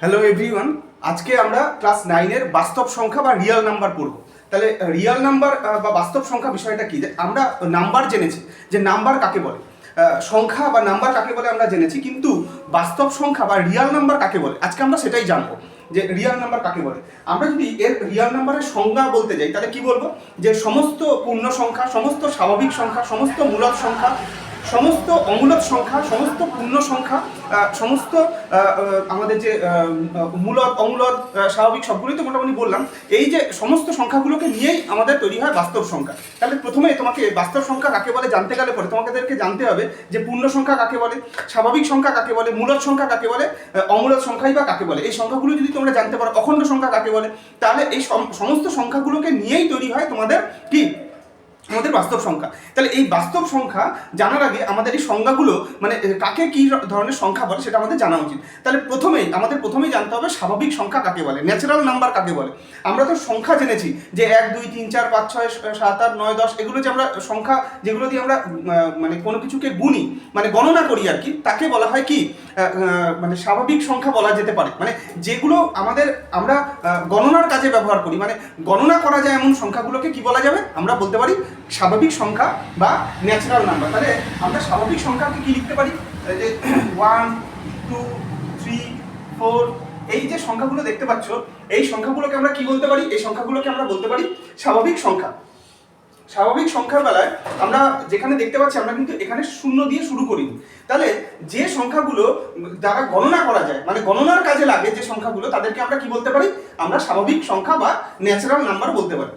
Hello everyone আজকে আমরা class নাইনের বাস্তব সংখ্যা বা রিয়াল নাম্বার পড়ব। তাহলে রিয়াল নাম্বার বা বাস্তব সংখ্যা বিষয়টা কি? আমরা নাম্বার জেনেছি। যে নাম্বার কাকে বলে? সংখ্যা বা নাম্বার কাকে বলে আমরা জেনেছি, কিন্তু বাস্তব সংখ্যা বা রিয়াল নাম্বার কাকে বলে? আজকে আমরা সেটাই জানব। যে রিয়াল নাম্বার কাকে বলে? আমরা যদি এর রিয়াল নাম্বারের সংজ্ঞা বলতে যাই, তাহলে কি বলব? যে সমস্ত পূর্ণ সংখ্যা, সমস্ত স্বাভাবিক সংখ্যা, সমস্ত মূলদ সংখ্যা সমস্ত অমূলদ সংখ্যা সমস্ত পূর্ণ সংখ্যা সমস্ত আমাদের যে আহ, অমূলত স্বাভাবিক সবগুলোই তো মোটামুটি বললাম। এই যে সমস্ত সংখ্যাগুলোকে নিয়েই আমাদের তৈরি হয় বাস্তব সংখ্যা। তাহলে প্রথমে তোমাকে বাস্তব সংখ্যা কাকে বলে জানতে গেলে পরে তোমাদেরকে জানতে হবে যে পূর্ণ সংখ্যা কাকে বলে স্বাভাবিক সংখ্যা কাকে বলে মূলত সংখ্যা কাকে বলে অমূলত সংখ্যাই বা কাকে বলে। এই সংখ্যাগুলো যদি তোমরা জানতে পারো অখণ্ড সংখ্যা কাকে বলে তাহলে এই সমস্ত সংখ্যাগুলোকে নিয়েই তৈরি হয় তোমাদের কি? আমাদের বাস্তব সংখ্যা। তাহলে এই বাস্তব সংখ্যা জানার আগে আমাদের এই সংজ্ঞাগুলো মানে কাকে কি ধরনের সংখ্যা বলে সেটা আমাদের জানা উচিত। তাহলে প্রথমেই, আমাদের প্রথমেই জানতে হবে স্বাভাবিক সংখ্যা কাকে বলে ন্যাচারাল নাম্বার কাকে বলে। আমরা তো সংখ্যা জেনেছি যে এক, দুই, তিন, চার, পাঁচ, ছয় সাত, আট, নয়, দশ, এগুলো যে আমরা সংখ্যা যেগুলো দিয়ে আমরা মানে কোনো কিছুকে গুনি মানে গণনা করি আর কি, তাকে বলা হয় কি মানে স্বাভাবিক সংখ্যা বলা যেতে পারে। মানে যেগুলো আমাদের, আমরা গণনার কাজে ব্যবহার করি মানে গণনা করা যায় এমন সংখ্যাগুলোকে কি বলা যাবে? আমরা বলতে পারি স্বাভাবিক সংখ্যা বা ন্যাচারাল নাম্বার তাহলে আমরা স্বাভাবিক সংখ্যাকে কি লিখতে পারি? যে ওয়ান টু থ্রি ফোর এই যে সংখ্যাগুলো দেখতে পাচ্ছ, এই সংখ্যাগুলোকে আমরা কি বলতে পারি? এই সংখ্যাগুলোকে আমরা বলতে পারি স্বাভাবিক সংখ্যা। স্বাভাবিক সংখ্যার বেলায় আমরা যেখানে দেখতে পাচ্ছি, আমরা কিন্তু এখানে শূন্য দিয়ে শুরু করিনি তাহলে যে সংখ্যাগুলো দ্বারা গণনা করা যায় মানে গণনার কাজে লাগে যে সংখ্যাগুলো, তাদেরকে আমরা কি বলতে পারি? আমরা স্বাভাবিক সংখ্যা বা ন্যাচারাল নাম্বার বলতে পারি।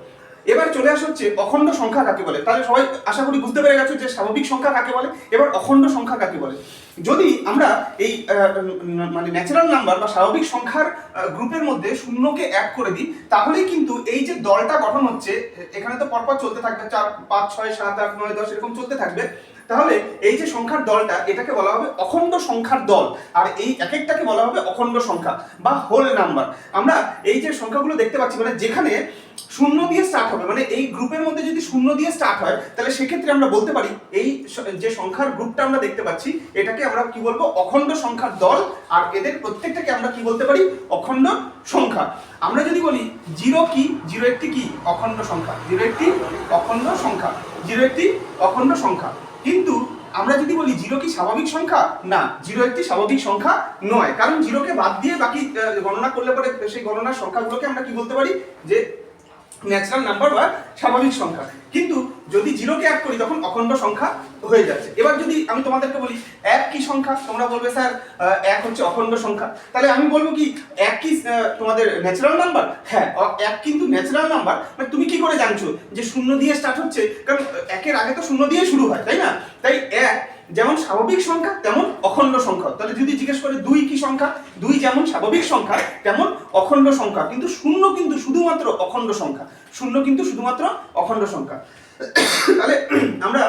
এবার চলে আসা হচ্ছে অখণ্ড সংখ্যা কাকে বলে? তাহলে সবাই আশা করি বুঝতে পেরে গেছো যে স্বাভাবিক সংখ্যা কাকে বলে? এবার অখণ্ড সংখ্যা কাকে বলে? যদি আমরা এই মানে ন্যাচারাল নাম্বার বা স্বাভাবিক সংখ্যার গ্রুপের মধ্যে শূন্যকে এক করে দিই, তাহলেই কিন্তু এই যে দলটা গঠন হচ্ছে, এখানে তো পরপর চলতে থাকবে, চার, পাঁচ, ছয়, সাত, আট, নয়, দশ, এরকম চলতে থাকবে, তাহলে এই যে সংখ্যার দলটা, এটাকে বলা হবে অখণ্ড সংখ্যার দল, আর এই এক একটাকে বলা হবে অখণ্ড সংখ্যা বা হোল নাম্বার আমরা এই যে সংখ্যাগুলো দেখতে পাচ্ছি মানে যেখানে শূন্য দিয়ে স্টার্ট হবে। মানে এই গ্রুপের মধ্যে যদি শূন্য দিয়ে স্টার্ট হয়, তাহলে সেক্ষেত্রে আমরা বলতে পারি, এই যে সংখ্যার গ্রুপটা আমরা দেখতে পাচ্ছি, এটাকে আমরা কি বলব? অখণ্ড সংখ্যার দল। আর এদের প্রত্যেকটাকে আমরা কি বলতে পারি? অখণ্ড সংখ্যা। আমরা যদি বলি জিরো কি? জিরো একটি কি? অখণ্ড সংখ্যা। জিরো একটি অখণ্ড সংখ্যা। জিরো একটি অখণ্ড সংখ্যা। কিন্তু আমরা যদি বলি জিরো কি স্বাভাবিক সংখ্যা? না জিরো একটি স্বাভাবিক সংখ্যা নয়। কারণ জিরোকে বাদ দিয়ে বাকি গণনা করলে পরে সেই গণনার সংখ্যাগুলোকে আমরা কি বলতে পারি? যে ন্যাচারাল নাম্বার বা স্বাভাবিক সংখ্যা। কিন্তু যদি জিরোকে অ্যাড করি, তখন অখণ্ড সংখ্যা হয়ে যাচ্ছে। এবার যদি আমি তোমাদেরকে বলি, এক কি সংখ্যা? তোমরা বলবে, স্যার এক হচ্ছে অখণ্ড সংখ্যা। তাহলে আমি বলব কি, এক কি তোমাদের ন্যাচারাল নাম্বার হ্যাঁ এক কিন্তু ন্যাচারাল নাম্বার মানে তুমি কি করে জানছো যে শূন্য দিয়ে স্টার্ট হচ্ছে? কারণ একের আগে তো শূন্য দিয়ে শুরু হয়, তাই না? তাই এক যেমন স্বাভাবিক সংখ্যা, তেমন অখণ্ড সংখ্যা। তাহলে যদি জিজ্ঞেস করে দুই কি সংখ্যা, দুই যেমন স্বাভাবিক সংখ্যা, তেমন অখণ্ড সংখ্যা। কিন্তু শূন্য কিন্তু শুধুমাত্র অখণ্ড সংখ্যা। শূন্য কিন্তু শুধুমাত্র অখণ্ড সংখ্যা। তাহলে আমরা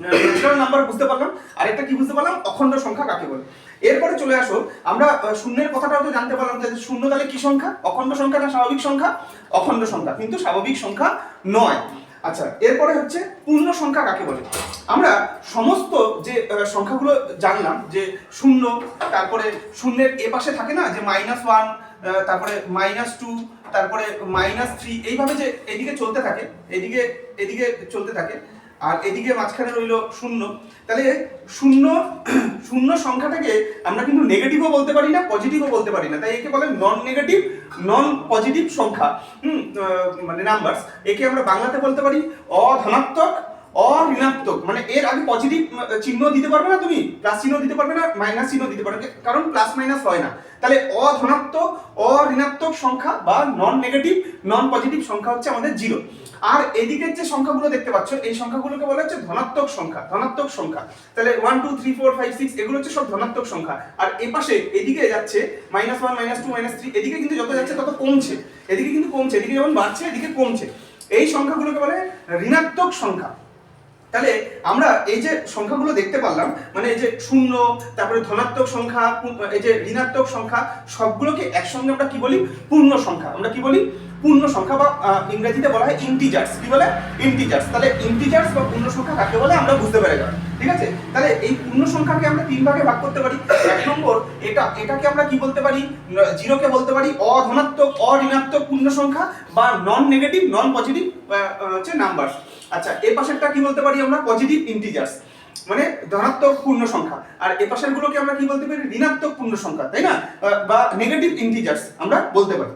ন্যাচারাল নাম্বার বুঝতে পারলাম। আরেকটা কি বুঝতে পারলাম? অখণ্ড সংখ্যা কাকে বলে? এরপরে চলে আসো। আমরা শূন্যের কথাটাও তো জানতে পারলাম যে শূন্য তাহলে কি সংখ্যা? অখণ্ড সংখ্যা না স্বাভাবিক সংখ্যা? অখণ্ড সংখ্যা, কিন্তু স্বাভাবিক সংখ্যা নয়। আচ্ছা এরপরে হচ্ছে পূর্ণ সংখ্যা কাকে বলে? আমরা সমস্ত যে সংখ্যাগুলো জানলাম, যে শূন্য, তারপরে শূন্যের এ পাশে থাকে না, যে মাইনাস ওয়ান তারপরে মাইনাস টু তারপরে মাইনাস থ্রি এইভাবে যে এদিকে চলতে থাকে, এদিকে এদিকে চলতে থাকে, আর এদিকে মাঝখানে রইল শূন্য, তাহলে শূন্য শূন্য সংখ্যাটাকে আমরা কিন্তু নেগেটিভও বলতে পারি না পজিটিভও বলতে পারি না। তাই একে বলে নন নেগেটিভ নন পজিটিভ সংখ্যা, হুম মানে নাম্বারস একে আমরা বাংলাতে বলতে পারি অধনাত্মক অঋণাত্মক মানে এর আগে পজিটিভ চিহ্ন দিতে পারবে না তুমি? প্লাস চিহ্ন দিতে পারবে না মাইনাস চিহ্ন দিতে পারবে কারণ প্লাস মাইনাস হয় না। তাহলে অধনাত্মক, অঋণাত্মক সংখ্যা বা নন নেগেটিভ নন পজিটিভ সংখ্যা হচ্ছে আমাদের জিরো আর এদিকের যে সংখ্যাগুলো দেখতে পাচ্ছ, এই সংখ্যাগুলোকে বলা হচ্ছে ধনাত্মক সংখ্যা ধনাত্মক সংখ্যা। তাহলে one two three four five six এগুলো হচ্ছে সব ধনাত্মক সংখ্যা। আর এ পাশে, এদিকে যাচ্ছে minus one minus two minus three এদিকে কিন্তু যত যাচ্ছে তত কমছে। এদিকে কিন্তু কমছে, এদিকে যেমন বাড়ছে, এদিকে কমছে। এই সংখ্যাগুলোকে বলে ঋণাত্মক সংখ্যা। তাহলে আমরা এই যে সংখ্যাগুলো দেখতে পারলাম মানে এই যে শূন্য, তারপরে ধনাত্মক সংখ্যা এই যে ঋণাত্মক সংখ্যা, সবগুলোকে একসঙ্গে আমরা কি বলি? পূর্ণ সংখ্যা। আমরা কি বলি? পূর্ণ সংখ্যা বা ইংরেজিতে বলা হয় ইন্টিজার্স কি বলে? ইন্টিজার্স তাহলে ইন্টিজার্স বা পূর্ণ সংখ্যা কাকে বলে? আমরা বুঝতে পেরে গেলাম ঠিক আছে? তাহলে এই পূর্ণ সংখ্যাকে আমরা তিন ভাগে ভাগ করতে পারি। এক নম্বর, এটা, এটাকে আমরা কি বলতে পারি? জিরোকে বলতে পারি অধনাত্মক, অঋণাত্মক পূর্ণ সংখ্যা বা নন নেগেটিভ নন পজিটিভ হচ্ছে নাম্বার আচ্ছা এই পাশেরটা কি বলতে পারি আমরা? পজিটিভ ইন্টিজার্স মানে ধনাত্মক পূর্ণ সংখ্যা। আর এ পাশের গুলোকে আমরা কি বলতে পারি? ঋণাত্মক পূর্ণ সংখ্যা, তাই না? বা নেগেটিভ ইন্টিজার্স আমরা বলতে পারি।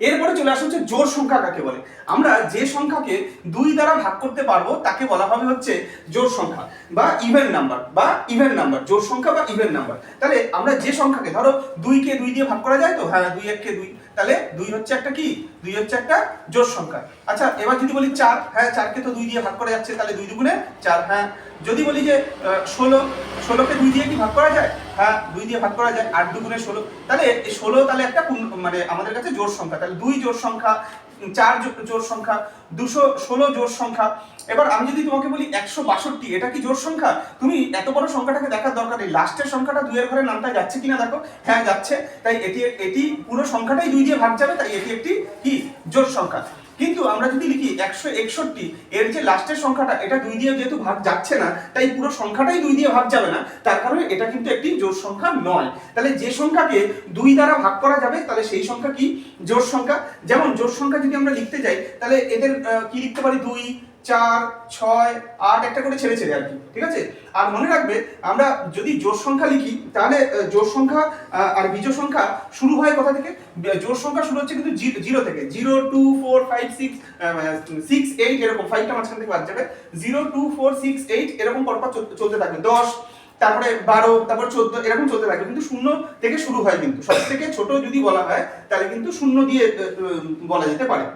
এরপরে চলে আসা হচ্ছে জোড় সংখ্যা কাকে বলে? আমরা যে সংখ্যাকে দুই দ্বারা ভাগ করতে পারব, তাকে বলা হবে হচ্ছে জোড় সংখ্যা, বা ইভেন নাম্বার বা ইভেন নাম্বার জোর সংখ্যা বা ইভেন নাম্বার তাহলে আমরা যে সংখ্যাকে, ধরো দুইকে দুই দিয়ে ভাগ করা যায় তো? হ্যাঁ দুই, এককে দুই। তাহলে দুই হচ্ছে একটা কি? দুই হচ্ছে একটা জোড় সংখ্যা। আচ্ছা এবার যদি বলি চার হ্যাঁ চারকে তো দুই দিয়ে ভাগ করা যাচ্ছে, তাহলে দুই দুগুণে চার হ্যাঁ। যদি বলি যে ষোলো, ষোলোকে দুই দিয়ে কি ভাগ করা যায়? হ্যাঁ দুই দিয়ে ভাগ করা যায়, আট দুগুণে ষোলো। তাহলে ষোলো তাহলে একটা মানে আমাদের কাছে জোড় সংখ্যা, তাহলে দুই জোড় সংখ্যা চার জোর সংখ্যা, দুশো ষোলো জোর সংখ্যা। এবার আমি যদি তোমাকে বলি একশো বাষট্টি, এটা কি জোর সংখ্যা? তুমি এত বড় সংখ্যাটাকে দেখার দরকার নেই। লাস্টের সংখ্যাটা দুইয়ের ঘরে নামটা যাচ্ছে কিনা দেখো। হ্যাঁ যাচ্ছে। তাই এটি এটি পুরো সংখ্যাটাই দুই দিয়ে ভাগ যাবে, তাই এটি একটি কি? জোর সংখ্যা। কিন্তু আমরা যদি লিখি একশো একষট্টি, এর যে লাস্টের সংখ্যাটা, এটা দুই দিয়ে যেহেতু ভাগ যাচ্ছে না, তাই পুরো সংখ্যাটাই দুই দিয়ে ভাগ যাবে না। তার কারণে এটা কিন্তু একটি জোর সংখ্যা নয়। তাহলে যে সংখ্যাকে দুই দ্বারা ভাগ করা যাবে, তাহলে সেই সংখ্যা কি? জোর সংখ্যা। যেমন জোর সংখ্যা যদি আমরা লিখতে যাই, তাহলে এদের কি লিখতে পারি? দুই চার, ছয়, আট একটা করে ছেড়ে ছেড়ে আর কি ঠিক আছে? আর মনে রাখবে, আমরা যদি জোড় সংখ্যা লিখি, তাহলে জোর সংখ্যা আর বিজোড় সংখ্যা শুরু হয় কোথা থেকে? জোড় সংখ্যা শুরু হচ্ছে কিন্তু জিরো থেকে। Zero, two, four, five, six six, eight এরকম, ফাইভটা মাঝখান থেকে বাদ যাবে। Zero, two, four, six, eight এরকম পরপর চলতে থাকবে। দশ, তারপরে বারো, তারপর চোদ্দ, এরকম চলতে থাকবে। কিন্তু শূন্য থেকে শুরু হয় কিন্তু। সব থেকে ছোট যদি বলা হয়, তাহলে কিন্তু শূন্য দিয়ে বলা যেতে পারে।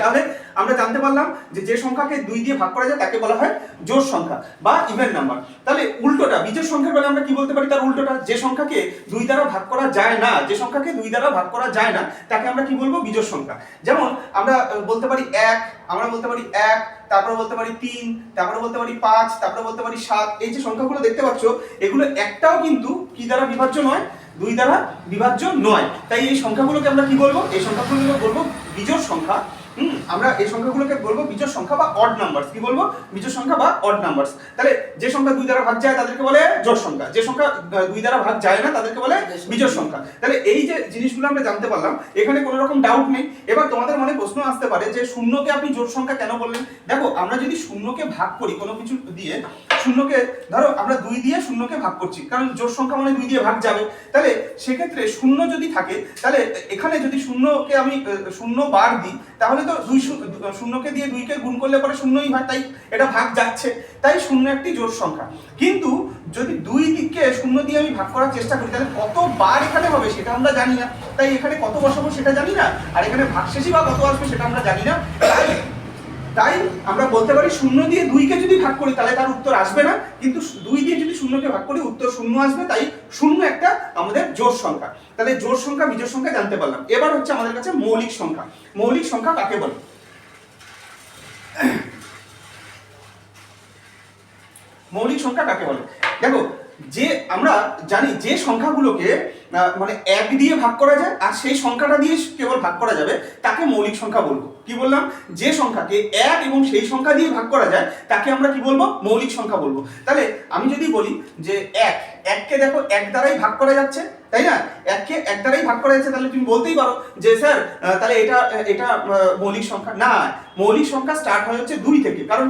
তাহলে আমরা জানতে পারলাম যে যে সংখ্যাকে দুই দিয়ে ভাগ করা যায় তাকে বলা হয় জোড় সংখ্যা বা ইভেন নাম্বার তাহলে উল্টোটা, বিজোড় সংখ্যার বেলা আমরা কি বলতে পারি তার উল্টোটা? যে সংখ্যাকে দুই দ্বারা ভাগ করা যায় না, যে সংখ্যাকে দুই দ্বারা ভাগ করা যায় না, তাকে আমরা কি বলব? বিজোড় সংখ্যা। যেমন আমরা বলতে পারি এক, আমরা বলতে পারি এক, তারপরে বলতে পারি তিন, তারপরে বলতে পারি পাঁচ, তারপরে বলতে পারি সাত। এই যে সংখ্যাগুলো দেখতে পাচ্ছ, এগুলো একটাও কিন্তু কি দ্বারা বিভাজ্য নয়? দুই দ্বারা বিভাজ্য নয়। তাই এই সংখ্যাগুলোকে আমরা কি বলব? এই সংখ্যাগুলোকে বলব বিজোড় সংখ্যা। হুম, আমরা এই সংখ্যাগুলোকে বলব বিজোড় সংখ্যা বা অড নাম্বারস কি বলব? বিজোড় সংখ্যা বা অড নাম্বারস তাহলে যে সংখ্যা দুই দ্বারা ভাগ যায় তাদেরকে বলে জোড় সংখ্যা। যে সংখ্যা দুই দ্বারা ভাগ যায় না তাদেরকে বলে বিজোড় সংখ্যা। তাহলে এই যে জিনিসগুলো আমরা জানতে পারলাম, এখানে কোনো রকম ডাউট নেই। এবার তোমাদের মনে প্রশ্ন আসতে পারে যে শূন্যকে আপনি জোড় সংখ্যা কেন বললেন? দেখো, আমরা যদি শূন্যকে ভাগ করি কোনো কিছু দিয়ে, শূন্যকে, ধরো আমরা দুই দিয়ে শূন্যকে ভাগ করছি, কারণ জোড় সংখ্যা মানে দুই দিয়ে ভাগ যাবে। তাহলে সেক্ষেত্রে শূন্য যদি থাকে, তাহলে এখানে যদি শূন্যকে আমি শূন্য বার দিই, তাহলে তো দুই শূন্যকে দিয়ে দুইকে গুণ করলে পরে শূন্যই হয়, তাই এটা ভাগ যাচ্ছে। তাই শূন্য একটি জোর সংখ্যা। কিন্তু যদি দুই দিককে শূন্য দিয়ে আমি ভাগ করার চেষ্টা করি, তাহলে কতবার এখানে হবে সেটা আমরা জানি না। তাই এখানে কত বসাবো সেটা জানি না, আর এখানে ভাগশেষই বা কত আসবে সেটা আমরা জানি না। তাই তাই আমরা বলতে পারি শূন্য দিয়ে দুইকে যদি ভাগ করি, তাহলে তার উত্তর আসবে না। কিন্তু দুই দিয়ে যদি শূন্যকে ভাগ করি, উত্তর শূন্য আসবে, তাই শূন্য একটা আমাদের জোড় সংখ্যা। তাহলে জোর সংখ্যা, বিজোড় সংখ্যা জানতে পারলাম। এবার হচ্ছে আমাদের কাছে মৌলিক সংখ্যা। মৌলিক সংখ্যা কাকে বলে? মৌলিক সংখ্যা কাকে বলে? দেখো যে আমরা জানি যে সংখ্যাগুলোকে মানে এক দিয়ে ভাগ করা যায়, আর সেই সংখ্যাটা দিয়ে কেবল ভাগ করা যাবে, তাকে মৌলিক সংখ্যা বলব। কি বললাম? যে সংখ্যাকে এক এবং সেই সংখ্যা দিয়ে ভাগ করা যায়, তাকে আমরা কি বলব? মৌলিক সংখ্যা বলব। তাহলে আমি যদি বলি যে এক, এককে দেখো এক দ্বারাই ভাগ করা যাচ্ছে, তাই না? এককে এক দ্বারাই ভাগ করা যাচ্ছে, তাহলে তুমি বলতেই পারো যে, স্যার তাহলে এটা এটা মৌলিক সংখ্যা না। মৌলিক সংখ্যা স্টার্ট হয় হচ্ছে দুই থেকে, কারণ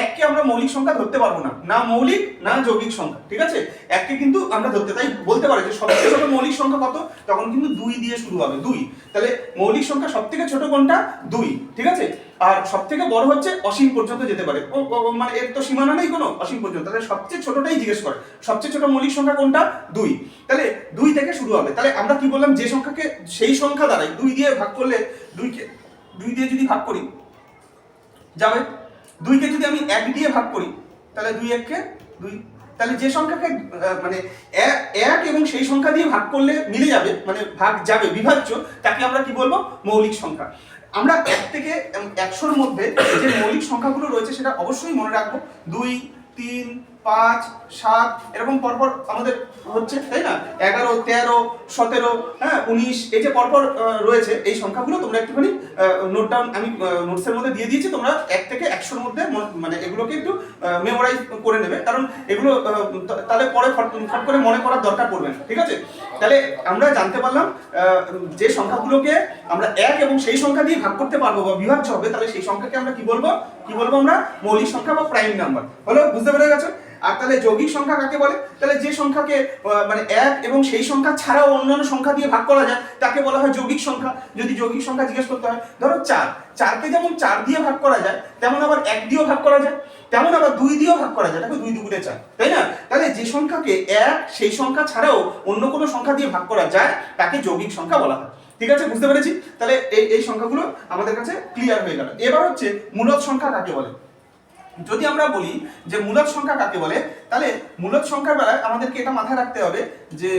এককে আমরা মৌলিক সংখ্যা ধরতে পারব না। না মৌলিক, না যৌগিক সংখ্যা, ঠিক আছে? এককে কিন্তু আমরা ধরতে, তাই বলতে পারি যে সবথেকে ছোট মৌলিক সংখ্যা কত? তখন কিন্তু দুই দিয়ে শুরু হবে, দুই। তাহলে মৌলিক সংখ্যা সব থেকে ছোট কোনটা? দুই, ঠিক আছে? আর সব থেকে বড় হচ্ছে অসীম পর্যন্ত যেতে পারে। মানে এর তো সীমানা নেই কোনো অসীম পর্যন্ত। তাহলে সবচেয়ে ছোটটাই জিজ্ঞেস করে, সবচেয়ে ছোট মৌলিক সংখ্যা কোনটা? দুই। তাহলে দুই থেকে শুরু হবে। তাহলে আমরা কি বললাম, যে সংখ্যাকে, সেই সংখ্যা দ্বারাই দুই দিয়ে ভাগ করলে দুইকে, দুই দিয়ে যদি ভাগ করি, যাবে? দুইকে যদি আমি এক দিয়ে ভাগ করি, তাহলে দুই এককে দুই, তাহলে যে সংখ্যাকে মানে এক এবং সেই সংখ্যা দিয়ে ভাগ করলে মিলে যাবে মানে ভাগ যাবে, বিভাজ্য, তাকে আমরা কি বলব? মৌলিক সংখ্যা। আমরা এক থেকে একশোর মধ্যে যে মৌলিক সংখ্যাগুলো রয়েছে সেটা অবশ্যই মনে রাখব। দুই, তিন পাঁচ, সাত, এরকম পরপর আমাদের হচ্ছে, তাই না? এগারো, তেরো, সতেরো হ্যাঁ উনিশ, এই যে পরপর রয়েছে, এই সংখ্যাগুলো তোমরা একটুখানি নোট ডাউন আমি নোটসের মধ্যে দিয়ে দিয়েছি, তোমরা এক থেকে একশোর মধ্যে মন- এগুলোকে একটু মেমোরাইজ করে নেবে। কারণ এগুলো তাহলে পরে ফট করে মনে করার দরকার পড়বে না, ঠিক আছে? তাহলে আমরা জানতে পারলাম যে সংখ্যাগুলোকে আমরা এক এবং সেই সংখ্যা দিয়ে ভাগ করতে পারব বা বিভাজ্য হবে তাহলে সেই সংখ্যাকে আমরা কি বলব? কি বলব আমরা? মৌলিক সংখ্যা বা প্রাইম নাম্বার। হলো, বুঝতে পেরে গেছো? আর তাহলে যৌগিক সংখ্যা কাকে বলে? তাহলে যে সংখ্যাকে মানে এক এবং সেই সংখ্যা ছাড়াও অন্যান্য সংখ্যা দিয়ে ভাগ করা যায়, তাকে বলা হয় যৌগিক সংখ্যা। যদি যৌগিক সংখ্যা জিজ্ঞেস করতে হয়, ধরো চার। চারকে যেমন চার দিয়ে ভাগ করা যায়, তেমন আবার এক দিয়েও ভাগ করা যায়। তেমন আবার দুই দিয়েও ভাগ করা যায় দেখো দুই দুগুণে চার, তাই না? তাহলে যে সংখ্যাকে এক, সেই সংখ্যা ছাড়াও অন্য কোনো সংখ্যা দিয়ে ভাগ করা যায়, তাকে যৌগিক সংখ্যা বলা হয়। ঠিক আছে? বুঝতে পেরেছি? তাহলে এই এই সংখ্যাগুলো আমাদের কাছে ক্লিয়ার হয়ে গেল। এবার হচ্ছে মূলত সংখ্যা কাকে বলে? যদি আমরা বলি যে মূলদ সংখ্যা কাকে বলে, তাহলে মূলত সংখ্যার বেলায় আমাদেরকে এটা মাথায় রাখতে হবে যে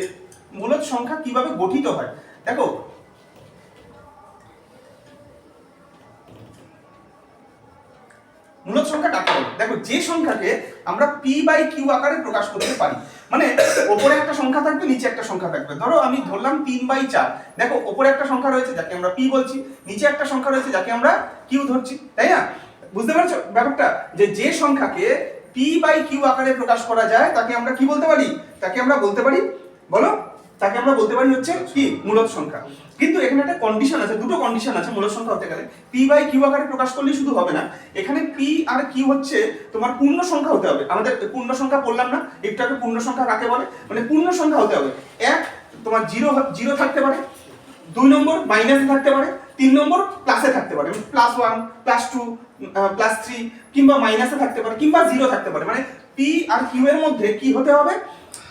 মূলত সংখ্যা কীভাবে গঠিত হয়। দেখো মূলদ সংখ্যা কাকে বলে দেখো, যে সংখ্যাকে আমরা পি বাই কিউ আকারে প্রকাশ করতে পারি মানে ওপরে একটা সংখ্যা থাকবে, নিচে একটা সংখ্যা থাকবে। ধরো, আমি ধরলাম তিন বাই চার। দেখো, ওপরে একটা সংখ্যা রয়েছে, যাকে আমরা পি বলছি। নিচে একটা সংখ্যা রয়েছে, যাকে আমরা কিউ ধরছি। তাই না? বুঝতে পারছ ব্যাপারটা? যে যে সংখ্যাকে পি বাই কিউ আকারে প্রকাশ করা যায়, তাকে আমরা কি বলতে পারি? তাকে আমরা বলতে পারি, বলো? তাকে আমরা বলতে পারি হচ্ছে কি মূলদ সংখ্যা। কিন্তু এখানে একটা কন্ডিশন আছে, দুটো কন্ডিশন আছে মূলদ সংখ্যা হতে গেলে। পি বাই কিউ আকারে প্রকাশ করলেই শুধু হবে না। এখানে পি আর কিউ হচ্ছে তোমার পূর্ণ সংখ্যা হতে হবে। আমাদের পূর্ণ সংখ্যা বললাম না একটু পূর্ণ সংখ্যা কাকে বলে? মানে পূর্ণ সংখ্যা হতে হবে। এক, তোমার জিরো জিরো থাকতে পারে। দুই নম্বর মাইনাসে থাকতে পারে। তিন নম্বর প্লাসে থাকতে পারে। Plus one plus two plus three কিংবা মাইনাসে থাকতে পারে, কিংবা জিরো থাকতে পারে। মানে পি আর কিউ এর মধ্যে কি হতে হবে?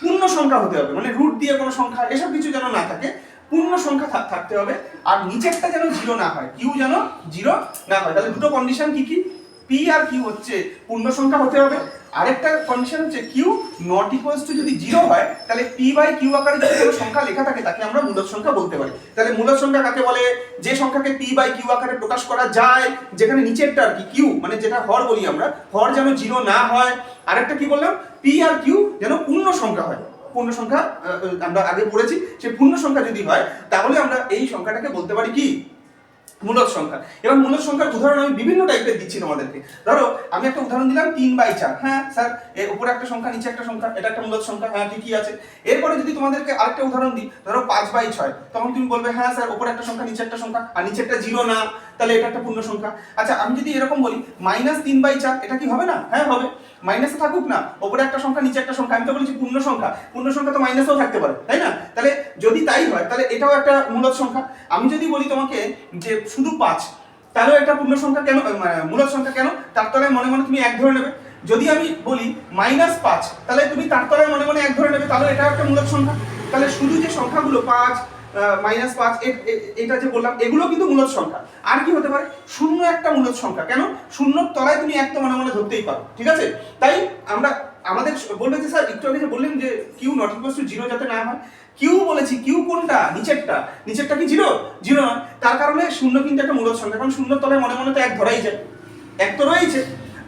পূর্ণ সংখ্যা হতে হবে মানে রুট দিয়ে কোনো সংখ্যা, এসব কিছু যেন না থাকে, পূর্ণ সংখ্যা থাক- থাকতে হবে, আর নিচেরটা যেন জিরো না হয় কিউ যেন জিরো না হয়। তাহলে দুটো কন্ডিশন কি কি? পি আর কিউ হচ্ছে পূর্ণ সংখ্যা হতে হবে। আরেকটা কন্ডিশন হচ্ছে কিউ নট ইকুয়ালস টু যদি জিরো হয়, তাহলে পি বাই কিউ আকারে যদি কোনো সংখ্যা লেখা থাকে, তাকে আমরা মূলদ সংখ্যা বলতে পারি। তাহলে মূলদ সংখ্যা কাকে বলে? যে সংখ্যাকে পি বাই কিউ আকারে প্রকাশ করা যায়, যেখানে নিচেরটা আর কি কিউ মানে যেটা হর বলি আমরা, হর যেন জিরো না হয়। আরেকটা কি বললাম? পি আর কিউ যেন পূর্ণ সংখ্যা হয়। পূর্ণ সংখ্যা আমরা আগে পড়েছি সেই পূর্ণ সংখ্যা যদি হয়, তাহলে আমরা এই সংখ্যাটাকে বলতে পারি কি? মূলদ সংখ্যা। এবার মূলদ সংখ্যার উদাহরণ আমি বিভিন্ন টাইপের দিচ্ছি তোমাদেরকে। ধরো, আমি একটা উদাহরণ দিলাম তিন বাই চার। হ্যাঁ স্যার, এর উপরে একটা সংখ্যা, নিচে একটা সংখ্যা, এটা একটা মূলদ সংখ্যা হ্যাঁ ঠিকই আছে। এরপরে যদি তোমাদেরকে আরেকটা উদাহরণ দিই, ধরো পাঁচ বাই ছয়, তখন তুমি বলবে হ্যাঁ স্যার, উপরে একটা সংখ্যা, নিচে একটা সংখ্যা, আর নিচে একটা জিরো না। তাহলে এটা একটা পূর্ণ সংখ্যা। আচ্ছা আমি যদি এরকম বলি মাইনাস তিন বাই চার এটা কি হবে না? হ্যাঁ হবে। মাইনাসে থাকুক না ওপরে একটা সংখ্যা নিচে একটা সংখ্যা। আমি তো বলেছি পূর্ণ সংখ্যা। পূর্ণ সংখ্যা তো মাইনাসেও থাকতে পারে তাই না? তাহলে যদি তাই হয় তাহলে এটাও একটা মূলত সংখ্যা। আমি যদি বলি তোমাকে যে শুধু পাঁচ তাহলেও একটা পূর্ণ সংখ্যা কেন আহ, মূলদ সংখ্যা কেন? তার তলায় মনে মনে তুমি এক ধরে নেবে। যদি আমি বলি মাইনাস পাঁচ তাহলে তুমি তার তলায় মনে মনে এক ধরে নেবে তাহলে এটা একটা মূলত সংখ্যা। তাহলে শুধু যে সংখ্যাগুলো পাঁচ মাইনাস পাঁচ এটা যে বললাম, এগুলো কিন্তু মূলত সংখ্যা। আর কি হতে পারে? শূন্য একটা মূলত সংখ্যা। কেন? শূন্যর তলায় তুমি এক তো মনে মনে ধরতেই পারো। ঠিক আছে? তাই আমরা, আমাদের বলবে যে, স্যার, একটু আগে যে বললেন যে Q not equal to zero যাতে না হয় কিউ বলেছি কিউ কোনটা? নিচেরটা। নিচেরটা কি জিরো জিরো নয়। তার কারণে শূন্য কিন্তু একটা মূলত সংখ্যা, কারণ শূন্যর তলায় মনে মনে তো এক ধরাই যায়। এক তো রয়েছে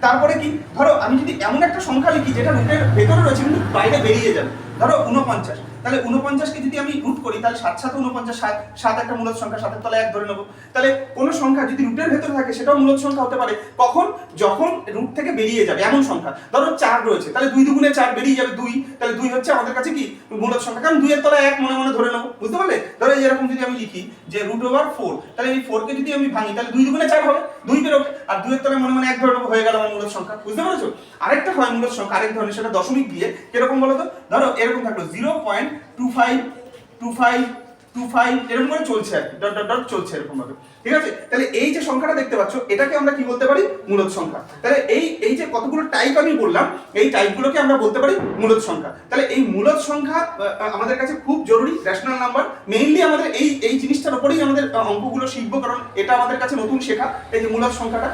তারপরে কি? ধরো, আমি যদি এমন একটা সংখ্যা লিখি যেটা রুটের ভেতরে রয়েছে, কিন্তু বাইরে বেরিয়ে যাবে। ধরো উনপঞ্চাশ তাহলে উনপঞ্চাশকে যদি আমি রুট করি, তাহলে সাত সাথে উনপঞ্চাশ সাত সাত একটা মূলত সংখ্যা, সাতের তলায় এক ধরে নেব। তাহলে কোনো সংখ্যা যদি রুটের ভেতরে থাকে, সেটাও মূলত সংখ্যা হতে পারে। কখন? যখন রুট থেকে বেরিয়ে যাবে, এমন সংখ্যা। ধরো চার রয়েছে, তাহলে দুই দুগুণে চার বেরিয়ে যাবে দুই। তাহলে দুই হচ্ছে আমাদের কাছে কি? মূলত সংখ্যা। কারণ দুইয়ের তলায় এক মনে মনে ধরে নেব। বুঝতে পারলে? ধরো এরকম যদি আমি লিখি যে রুট ওভার ফোর তাহলে এই ফোরকে যদি আমি ভাঙি, তাহলে দুই দুগুণে চার হবে। দুই বেরোবে। আর দুইয়ের তলায় মনে মনে এক ধরে নেব, হয়ে গেল আমার মূলত সংখ্যা। বুঝতে পেরেছ? আরেকটা হয় মূলত সংখ্যা, আরেক ধরনের, সেটা দশমিক দিয়ে। কীরকম বলো তো ধরো এরকম থাকল zero point two five two five two five চলছে আর ডট ডট ডট চলছে ঠিক আছে? তাহলে এই যে সংখ্যাটা দেখতে পাচ্ছ, এটাকে আমরা কি বলতে পারি? মূলদ সংখ্যা। তাহলে এই এই যে কতগুলো টাইপ আমি বললাম, এই টাইপগুলোকে আমরা বলতে পারি মূলদ সংখ্যা। তাহলে এই মূলদ সংখ্যা আমাদের কাছে খুব জরুরি রেশনাল নাম্বার মেইনলি আমাদের এই এই জিনিসটার উপরেই আমাদের অঙ্কগুলো শিখব, কারণ এটা আমাদের কাছে নতুন শেখা, এই যে মূলদ সংখ্যাটা।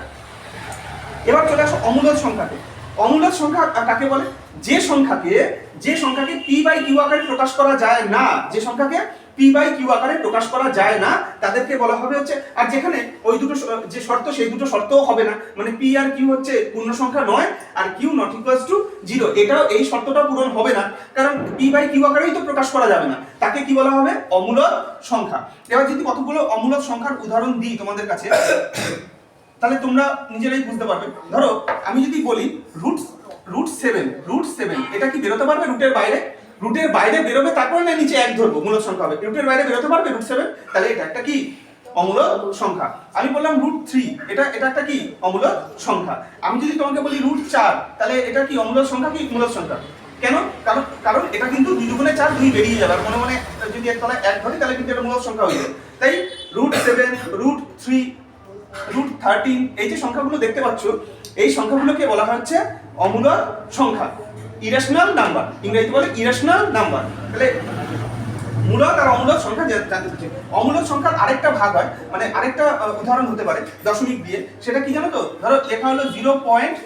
এবার চলে আসো অমূলদ সংখ্যাতে। অমূলদ সংখ্যা কাকে বলে? যে সংখ্যাকে যে সংখ্যাকে পি বাই কিউ আকারে প্রকাশ করা যায় না, যে সংখ্যাকে পি বাই কিউ আকারে প্রকাশ করা যায় না, তাদেরকে বলা হবে হচ্ছে, আর যেখানে ওই দুটো যে শর্ত, সেই দুটো শর্তও হবে না। মানে পি আর কিউ হচ্ছে পূর্ণ সংখ্যা নয়, আর Q not equals to zero এটাও এই শর্তটা পূরণ হবে না, কারণ পি বাই কিউ আকারেই তো প্রকাশ করা যাবে না। তাকে কি বলা হবে? অমূলক সংখ্যা। এবার যদি কতগুলো অমূলক সংখ্যার উদাহরণ দিই তোমাদের কাছে, তাহলে তোমরা নিজেরাই বুঝতে পারবে। ধরো, আমি যদি বলি root root seven root seven এটা কি বেরোতে পারবে রুটের বাইরে? রুটের বাইরে বেরোবে, তারপরে না নিচে এক ধরবো, মূলক সংখ্যা হবে। রুটের বাইরে বেরোতে পারবে রুট সেভেন তাহলে এটা একটা কি? অমূলক সংখ্যা। আমি বললাম রুট থ্রি এটা এটা একটা কি? অমূলক সংখ্যা। আমি যদি তোমাকে বলি রুট চার, তাহলে এটা কি অমূলক সংখ্যা কি মূলক সংখ্যা? কেন? কারণ কারণ এটা কিন্তু দুই দুগুণে চার দুই বেরিয়ে যাবে। আর মনে মনে যদি এক তলায় এক ধরি, তাহলে কিন্তু এটা মূলক সংখ্যা হয়ে যাবে। তাই root seven root three root thirteen এই যে সংখ্যাগুলো দেখতে পাচ্ছ এই সংখ্যাগুলোকে বলা হচ্ছে অমূলক সংখ্যা। ইরেশনাল নাম্বার ইংরেজিতে বলে ইরেশনাল নাম্বার তাহলে মূলক আর অমূলক সংখ্যা জানতে চাচ্ছি অমূলক সংখ্যার আরেকটা ভাগ হয়। মানে আরেকটা উদাহরণ হতে পারে দশমিক দিয়ে। সেটা কি জানো তো? ধরো লেখা হলো zero point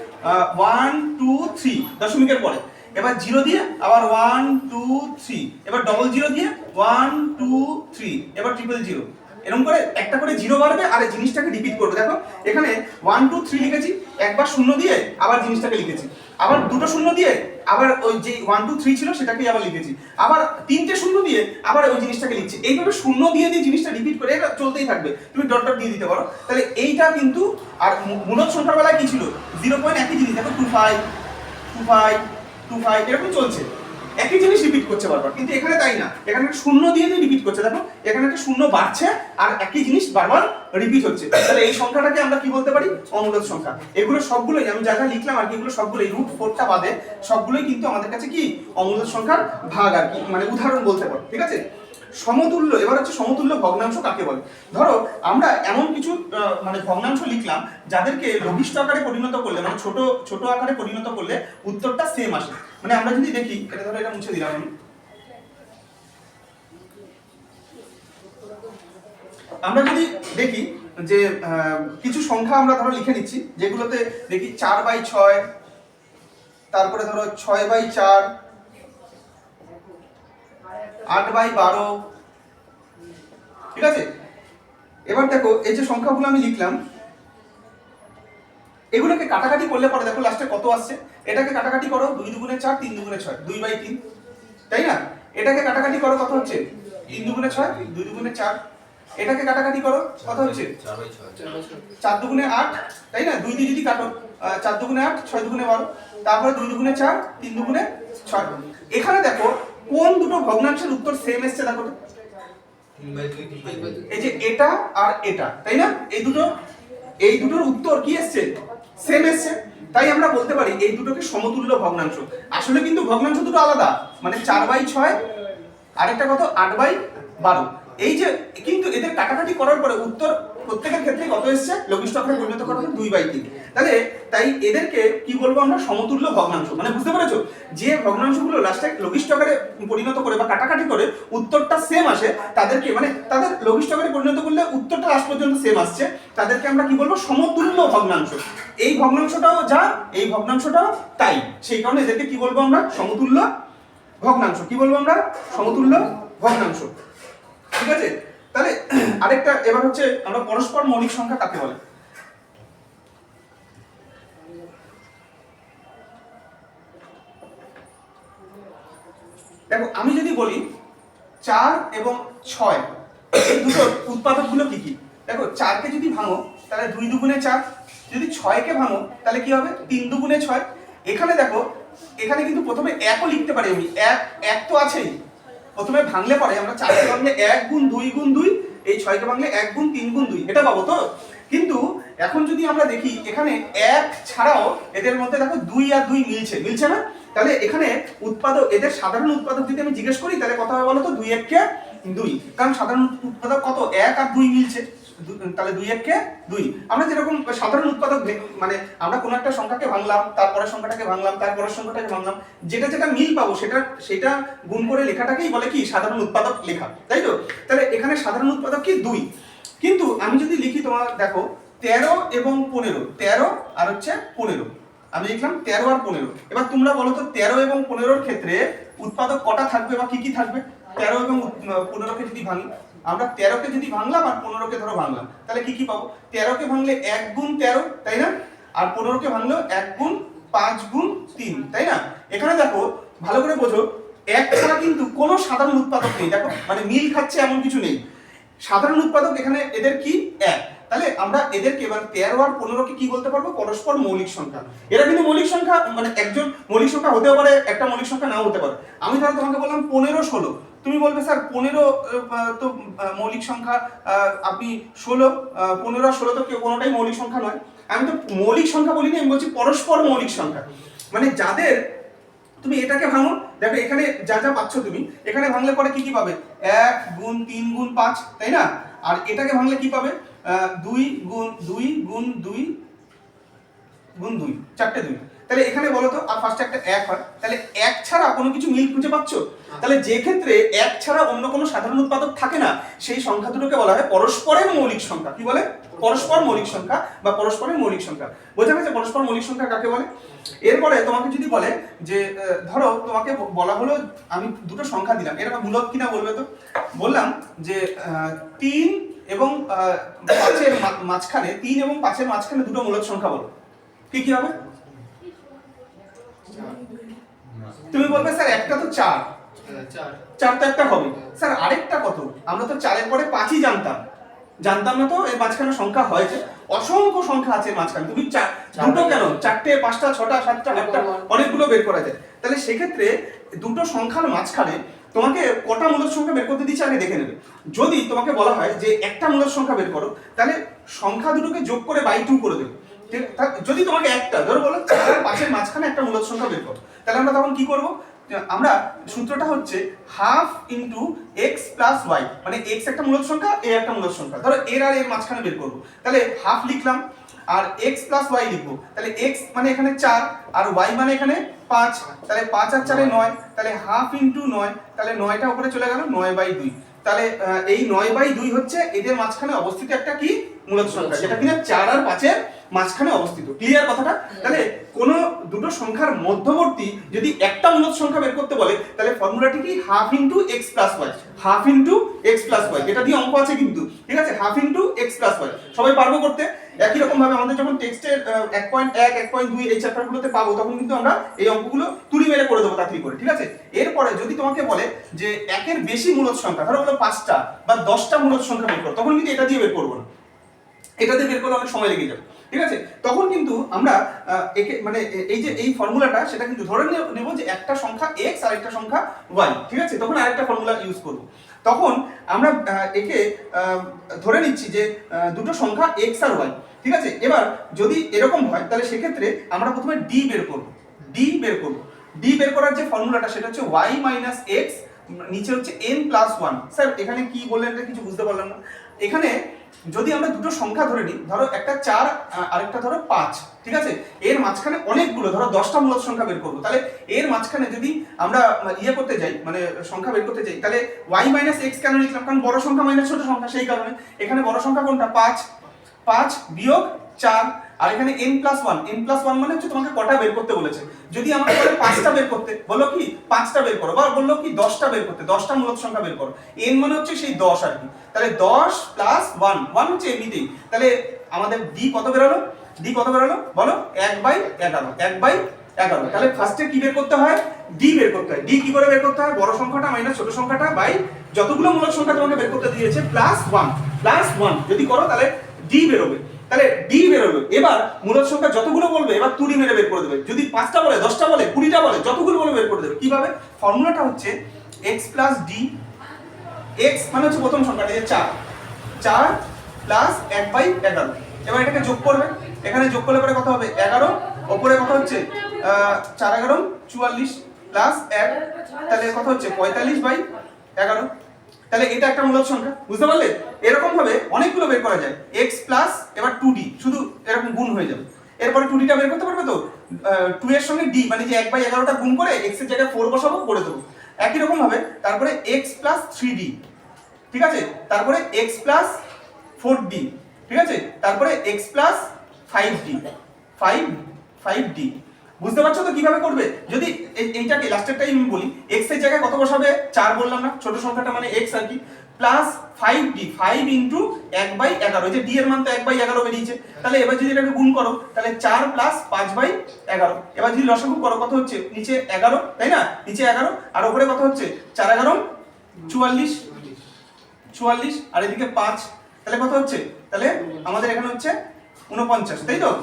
one two three দশমিকের পরে। এবার জিরো দিয়ে আবার ওয়ান টু থ্রি এবার ডবল জিরো দিয়ে ওয়ান টু থ্রি এবার ট্রিপল জিরো এরকম করে একটা করে জিরো বাড়বে আর এই জিনিসটাকে রিপিট করবে। দেখো, এখানে ওয়ান টু থ্রি লিখেছি, একবার শূন্য দিয়ে আবার জিনিসটাকে লিখেছি। আবার দুটো শূন্য দিয়ে আবার ওই যে ওয়ান টু থ্রি ছিল সেটাকেই আবার লিখেছি। আবার তিনটে শূন্য দিয়ে আবার ওই জিনিসটাকে লিখছি। এইভাবে শূন্য দিয়ে দিয়ে জিনিসটা রিপিট করে এটা চলতেই থাকবে। তুমি ডট ডট দিয়ে দিতে পারো। তাহলে এইটা কিন্তু, আর মূলত সংখ্যার বেলায় কি ছিল? জিরো পয়েন্ট একই জিনিস। দেখো two five two five two five এরকম চলছে। একই জিনিস রিপিট করছে বারবার। কিন্তু এখানে তাই না। এখানে শূন্য দিয়ে দিয়ে রিপিট করছে। দেখো, এখানে একটা শূন্য বাড়ছে আর একই জিনিস বারবার রিপিট হচ্ছে। তাহলে এই সংখ্যাটাকে আমরা কি বলতে পারি? অনুরোধ সংখ্যা। এগুলো সবগুলোই, আমি যা যা লিখলাম আর কি, এগুলো সবগুলোই রুট ফোরটা বাদে সবগুলোই কিন্তু আমাদের কাছে কি? অনুরোধ সংখ্যার ভাগ আর কি মানে উদাহরণ বলতে পারো। ঠিক আছে? সমতুল্য, এবার হচ্ছে সমতুল্য ভগ্নাংশ কাকে বলে? ধরো, আমরা এমন কিছু মানে ভগ্নাংশ লিখলাম, যাদেরকে লঘিষ্ঠ আকারে পরিণত করলে মানে ছোট ছোট আকারে পরিণত করলে উত্তরটা সেম আসে। মানে আমরা যদি দেখি, এটা ধরো, এটা মুছে দিলাম আমি। আমরা যদি দেখি যে কিছু সংখ্যা আমরা ধরো লিখে নিচ্ছি, যেগুলোতে দেখি চার বাই ছয়, তারপরে ধরো ছয় বাই চার আট বাই বারো। ঠিক আছে? এবার দেখো এই যে সংখ্যাগুলো আমি লিখলাম এগুলোকে কাটাকাটি করলে পরে দেখো লাস্টে কত আসছে? এটাকে কাটাকাটি করো দুই দুগুণে চার তিন দুগুণে ছয় দুই বাই তিন। তাই না? এটাকে কাটাকাটি করো কত হচ্ছে? তিন দুগুণে ছয় দুই দুগুণে চার। এটাকে কাটাকাটি করো কত হচ্ছে? চার দুগুণে আট তাই না? দুই দিয়ে যদি কাটো চার দুগুণে আট ছয় দুগুণে বারো তারপরে দুই দুগুণে চার তিন দুগুণে ছয়। এখানে দেখো কোন দুটো ভগ্নাংশের উত্তর সেম এসছে দেখো তো। এই যে এটা আর এটা, তাই না? এই দুটো, এই দুটোর উত্তর কি এসছে? সেম এসছে। তাই আমরা বলতে পারি এই দুটোকে সমতুল্য ভগ্নাংশ। আসলে কিন্তু ভগ্নাংশ দুটো আলাদা মানে চার বাই ছয়, আরেকটা কত? আট বাই বারো। এই যে, কিন্তু এদের কাটাকাটি করার পরে উত্তর প্রত্যেকের ক্ষেত্রে কত এসছে? লঘিষ্ঠ আকারে পরিণত করা দুই বাই তিন। তাহলে তাই এদেরকে কি বলব আমরা? সমতুল্য ভগ্নাংশ। মানে বুঝতে পেরেছ? যে ভগ্নাংশগুলো লাস্টে লঘিষ্ঠ আকারে পরিণত করে বা কাটাকাটি করে উত্তরটা সেম আসে, তাদেরকে মানে তাদের লঘিষ্ঠ আকারে পরিণত করলে উত্তরটা লাস্ট পর্যন্ত সেম আসছে। তাদেরকে আমরা কি বলব? সমতুল্য ভগ্নাংশ। এই ভগ্নাংশটাও যা, এই ভগ্নাংশটাও তাই। সেই কারণে এদেরকে কি বলব আমরা? সমতুল্য ভগ্নাংশ। কি বলব আমরা? সমতুল্য ভগ্নাংশ। ঠিক আছে? তাহলে, আরেকটা, এবার হচ্ছে আমরা পরস্পর মৌলিক সংখ্যা কাকে বলে? দেখো, আমি যদি বলি চার এবং ছয়, এই দুটোর উৎপাদকগুলো কি কি? দেখো, চারকে যদি ভাঙো, তাহলে দুই দুগুণে চার। যদি ছয়কে ভাঙো, তাহলে কি হবে? তিন দুগুণে ছয়। এখানে দেখো, এখানে কিন্তু প্রথমে একও লিখতে পারি আমি। এক এক তো আছেই। প্রথমে ভাঙলে পরে আমরা চারকে ভাঙলে এক গুণ দুই গুণ দুই, এই ছয়কে ভাঙলে এক গুণ তিন গুণ দুই, এটা পাবো তো? কিন্তু এখন যদি আমরা দেখি এখানে এক ছাড়াও এদের মধ্যে দেখো দুই আর দুই মিলছে মিলছে না? তাহলে এখানে উৎপাদক, এদের সাধারণ উৎপাদক যদি আমি জিজ্ঞেস করি, তাহলে কথা হবে বলো তো দুই এককে দুই, কারণ সাধারণ উৎপাদক কত? এক আর দুই মিলছে। তাহলে দুই এককে দুই। আমরা যেরকম সাধারণ উৎপাদক মানে আমরা কোনো একটা সংখ্যাকে ভাঙলাম, তারপরের সংখ্যাটাকে ভাঙলাম, তারপরের সংখ্যাটাকে ভাঙলাম, যেটা যেটা মিল পাবো সেটা সেটা গুণ করে লেখাটাকেই বলে কি সাধারণ উৎপাদক লেখা, তাই তো? তাহলে এখানে সাধারণ উৎপাদক কি? দুই। কিন্তু আমি যদি লিখি তোমার, দেখো, তেরো এবং পনেরো, তেরো আর হচ্ছে পনেরো। আমি লিখলাম তেরো আর পনেরো। এবার তোমরা বলো তো, তেরো এবং পনেরোর ক্ষেত্রে উৎপাদক কটা থাকবে বা কি কি থাকবে? তেরো এবং পনেরোকে যদি ভাঙি আমরা তেরোকে যদি ভাঙলাম আর পনেরোকে ধরো ভাঙলাম, তাহলে কি কি পাবো? তেরোকে ভাঙলে এক গুণ তেরো, তাই না? আর পনেরোকে ভাঙলেও এক গুণ পাঁচ গুণ তিন, তাই না? এখানে দেখো, ভালো করে বোঝো, এক ছাড়া কিন্তু কোনো সাধারণ উৎপাদক নেই। দেখো মানে মিল খাচ্ছে এমন কিছু নেই। সাধারণ উৎপাদক এখানে এদের কি? এক। তাহলে আমরা এদেরকে এবার তেরো আর পনেরোকে কি বলতে পারব? পরস্পর মৌলিক সংখ্যা। এরা কিন্তু মৌলিক সংখ্যা মানে একজন মৌলিক সংখ্যা হতেও পারে, একটা মৌলিক সংখ্যা নাও হতে পারে। আমি ধরো তোমাকে বললাম পনেরো ষোলো। তুমি বলবে, স্যার, পনেরো তো মৌলিক সংখ্যা আপনি ষোলো পনেরো আর ষোলো তো কেউ কোনোটাই মৌলিক সংখ্যা নয়। আমি তো মৌলিক সংখ্যা বলিনি আমি বলছি পরস্পর মৌলিক সংখ্যা। মানে যাদের, তুমি এটাকে ভাঙো, দেখো এখানে যা যা পাচ্ছ তুমি, এখানে ভাঙলে পরে কি কি পাবে? এক গুণ তিন গুণ পাঁচ, তাই না? আর এটাকে ভাঙলে কি পাবে? দুই গুণ দুই গুণ দুই গুণ দুই, চারটে দুই। তাহলে এখানে বলো তো, আর ফার্স্টে একটা এক হয়। তাহলে এক ছাড়া কোনো কিছু মিল খুঁজে পাচ্ছ? তাহলে যে ক্ষেত্রে এক ছাড়া অন্য কোনো সাধারণ উৎপাদক থাকে না, সেই সংখ্যা দুটোকে বলা হয় পরস্পরের মৌলিক সংখ্যা। কি বলে? পরস্পর মৌলিক সংখ্যা বা পরস্পরের মৌলিক সংখ্যা। বোঝা গেছে পরস্পর মৌলিক সংখ্যা কাকে বলে? এরপরে তোমাকে যদি বলে যে ধরো তোমাকে বলা হলো, আমি দুটো সংখ্যা দিলাম। এরকম মূলত কিনা বলবে তো? বললাম যে তিন এবং পাঁচের মাঝখানে তিন এবং পাঁচের মাঝখানে দুটো মূলক সংখ্যা বলো। কি কি হবে? তুমি বলবে স্যার একটা তো চার। চার। তো একটা হবে। স্যার আরেকটা কত? আমরা তো চারের পরে পাঁচই জানতাম। জানতাম না তো এর মাঝখানে সংখ্যা হয়েছে। অসংখ্য সংখ্যা আছে মাঝখানে। তুমি দুটো কেন? চারটে পাঁচটা ছটা সাতটা আটটা অনেকগুলো বের করা যায়। তাহলে সেক্ষেত্রে দুটো সংখ্যার মাঝখানে তোমাকে কটা মূলত সংখ্যা বের করতে দিচ্ছে আগে দেখে নেবে। যদি তোমাকে বলা হয় যে একটা মূলত সংখ্যা বের করো, তাহলে সংখ্যা দুটোকে যোগ করে বাই টু করে দেবে। যদি তোমাকে একটা, ধরো বলো চার পাঁচের মাঝখানে একটা মূলত সংখ্যা বের করো, তাহলে আমরা তখন কি করব? আমরা সূত্রটা হচ্ছে half into X plus Y মানে এক্স একটা মূলত সংখ্যা এ একটা মূলত সংখ্যা। ধরো এর আর এর মাঝখানে বের করব। তাহলে হাফ লিখলাম আর এক্স প্লাস ওয়াই লিখব। তাহলে এক্স মানে এখানে চার আর ওয়াই মানে এখানে পাঁচ। তাহলে পাঁচ আর চারে নয়। তাহলে হাফ ইন্টু নয় তাহলে নয়টা উপরে চলে গেল নয় বাই দুই। তাহলে এই নয় বাই দুই হচ্ছে এদের মাঝখানে অবস্থিত একটা কি? মূলত সংখ্যা যেটা কিনা চার আর পাঁচের মাঝখানে অবস্থিত। ক্লিয়ার কথাটা? তাহলে কোন দুটো সংখ্যার মধ্যবর্তী যদি একটা মূলত সংখ্যা বের করতে বলে তাহলে ফর্মুলাটি কি? Half into X plus Y half into X plus Y এটা দিয়ে অঙ্ক আছে কিন্তু। ঠিক আছে? Half into X plus Y সবাই পারব করতে। একই রকম ভাবে আমাদের যখন টেক্সটের এক পয়েন্ট এক এক পয়েন্ট দুই এই চ্যাপ্টারগুলোতে পাবো, তখন কিন্তু আমরা এই অঙ্কগুলো তুড়ি মেরে করে দেবো তাড়াতাড়ি করে, ঠিক আছে? এরপরে যদি তোমাকে বলে যে একের বেশি মূলত সংখ্যা, ধরো বলো পাঁচটা বা দশটা মূলত সংখ্যা বের করো, তখন কিন্তু এটা দিয়ে বের করব না। এটা দিয়ে বের করলে অনেক সময় লেগে যাবে, ঠিক আছে? তখন কিন্তু আমরা একে মানে এই যে, এই ফর্মুলাটা সেটা কিন্তু ধরে নেব যে একটা সংখ্যা এক্স আর একটা সংখ্যা ওয়াই ঠিক আছে? তখন আরেকটা ফর্মুলা ইউজ করব। তখন আমরা একে ধরে নিচ্ছি যে দুটো সংখ্যা এক্স আর ওয়াই ঠিক আছে? এবার যদি এরকম হয়, তাহলে সেক্ষেত্রে আমরা প্রথমে ডি বের করব। ডি বের করব। ডি বের করার যে ফর্মুলাটা, সেটা হচ্ছে ওয়াই মাইনাস এক্স নিচে হচ্ছে এন প্লাস ওয়ান স্যার, এখানে কি বললেন এটা কিছু বুঝতে পারলাম না। এখানে যদি আমরা দুটো সংখ্যা ধরে নিই, ধরো একটা চার আরেকটা ধরো পাঁচ, ঠিক আছে? এর মাঝখানে অনেকগুলো, ধরো দশটা মূলত সংখ্যা বের করব। তাহলে এর মাঝখানে যদি আমরা ইয়ে করতে যাই মানে সংখ্যা বের করতে যাই, তাহলে ওয়াই মাইনাস এক্স কেন লিখলাম কারণ বড় সংখ্যা মাইনাস ছোট সংখ্যা, সেই কারণে। এখানে বড় সংখ্যা কোনটা? পাঁচ। পাঁচ বিয়োগ চার আর এখানে N plus one N plus one মানে হচ্ছে তোমাকে কটা বের করতে বলেছে। যদি আমাকে বলে পাঁচটা বের করতে বলল কি, পাঁচটা বের করো, বা বলল কি, দশটা বের করতে, দশটা মূলত সংখ্যা বের করো। এন মানে হচ্ছে সেই দশ আর কি। তাহলে দশ প্লাস ওয়ান ওয়ান হচ্ছে এমনিতেই। তাহলে আমাদের ডি কত বেরোলো? ডি কত বেরোলো? বলো, এক বাই এগারো, এক বাই এগারো। তাহলে ফার্স্টে কি বের করতে হয়? ডি বের করতে হয়। ডি কি করে বের করতে হয়? বড় সংখ্যাটা মাইনাস ছোট সংখ্যাটা বাই যতগুলো মূলক সংখ্যা তোমাকে বের করতে দিয়েছে প্লাস ওয়ান প্লাস ওয়ান যদি করো তাহলে ডি বেরোবে। তাহলে ডি বেরোবে এবার মূলক সংখ্যা যতগুলো বলবে, এবার তুড়ি মেরে বের করে দেবে। যদি পাঁচটা বলে, দশটা বলে, কুড়িটা বলে, যতগুলো বলে বের করে দেবে। কীভাবে? ফর্মুলাটা হচ্ছে এক্স প্লাস ডি এক্স মানে হচ্ছে প্রথম সংখ্যাটা যে চার। চার প্লাস এক বাই এগারো। এবার এটাকে যোগ করবে। এখানে যোগ করলে পরে কত হবে? এগারো। ওপরে কত হচ্ছে? চার এগারো, চুয়াল্লিশ প্লাস এক। তাহলে কত হচ্ছে? পঁয়তাল্লিশ বাই এগারো। তাহলে এটা একটা মূলক সংখ্যা, বুঝতে পারলে? এরকম ভাবে অনেকগুলো বের করা যায়। এক্স প্লাস এবার টু ডি শুধু এরকম গুণ হয়ে যাবে। এরপরে টু ডিটা বের করতে পারবে তো? টু এর সঙ্গে ডি মানে যে এক বাই এগারোটা গুণ করে এক্সের জায়গায় ফোর বসাবো, করে দেবো। একই রকম ভাবে তারপরে এক্স প্লাস থ্রি ডি ঠিক আছে? তারপরে এক্স প্লাস ফোর ডি ঠিক আছে? তারপরে X plus five D five five D বুঝতে পারছ তো কীভাবে করবে? যদি এই- এইটাকে লাস্টের টাইম বলি এক্সের জায়গায় কত বসাবে? চার বললাম না, ছোট সংখ্যাটা মানে এক্স আর কি plus five D five into এক বাই এগারো যে ডি এর মান তো এক বাই এগারো বেরিয়েছে। তাহলে এবার যদি এটাকে গুণ করো, তাহলে চার প্লাস পাঁচ বাই এগারো। এবার যদি লসাগু করো, কত হচ্ছে? নিচে এগারো, তাই না? নিচে এগারো, আর ওপরে কত হচ্ছে? চার এগারো, চুয়াল্লিশ চুয়াল্লিশ, আর এদিকে পাঁচ, তাহলে কত হচ্ছে? তাহলে আমাদের এখানে হচ্ছে উনপঞ্চাশ তাই তো?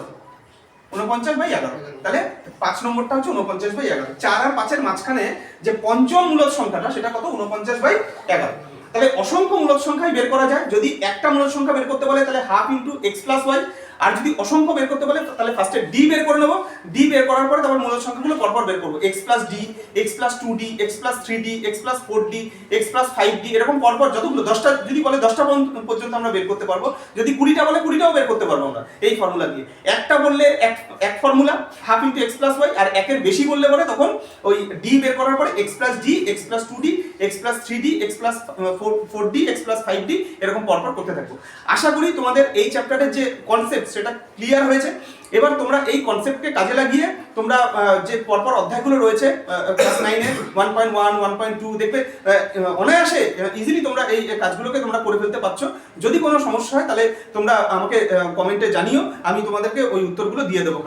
উনপঞ্চাশ বাই এগারো। তাহলে পাঁচ নম্বরটা হচ্ছে উনপঞ্চাশ বাই এগারো। চার আর পাঁচের মাঝখানে যে পঞ্চম মূলক সংখ্যাটা, সেটা কত? উনপঞ্চাশ বাই এগারো। তাহলে অসংখ্য মূলক সংখ্যাই বের করা যায়। যদি একটা মূলক সংখ্যা বের করতে বলে, তাহলে half into X plus Y আর যদি অসংখ্য বের করতে বলে তাহলে ফার্স্টে ডি বের করে নেব ডি বের করার পরে তারপর মূলদ সংখ্যাগুলো পরপর বের করব X plus D X plus two D X plus three D X plus four D X plus five D এরকম পরপর যতগুলো দশটা যদি বলে দশটা পর্যন্ত- পর্যন্ত আমরা বের করতে পারব যদি কুড়িটা বলে কুড়িটাও বের করতে পারব আমরা এই ফর্মুলা দিয়ে একটা বললে এক এক formula half into X plus Y আর একের বেশি বললে পরে তখন ওই ডি বের করার পরে X plus D X plus two D X plus three D X plus four D X plus five D এরকম পরপর করতে থাকব আশা করি তোমাদের এই চ্যাপ্টারের যে কনসেপ্ট সেটা ক্লিয়ার হয়েছে। এবার তোমরা এই কনসেপ্টকে কাজে লাগিয়ে তোমরা যে পরপর অধ্যায়গুলো রয়েছে ক্লাস নাইনে one point one one point two দেখবে অনায়াসে ইজিলি তোমরা এই কাজগুলোকে তোমরা করে ফেলতে পারছ। যদি কোনো সমস্যা হয় তাহলে তোমরা আমাকে কমেন্টে জানিও, আমি তোমাদেরকে ওই উত্তরগুলো দিয়ে দেবো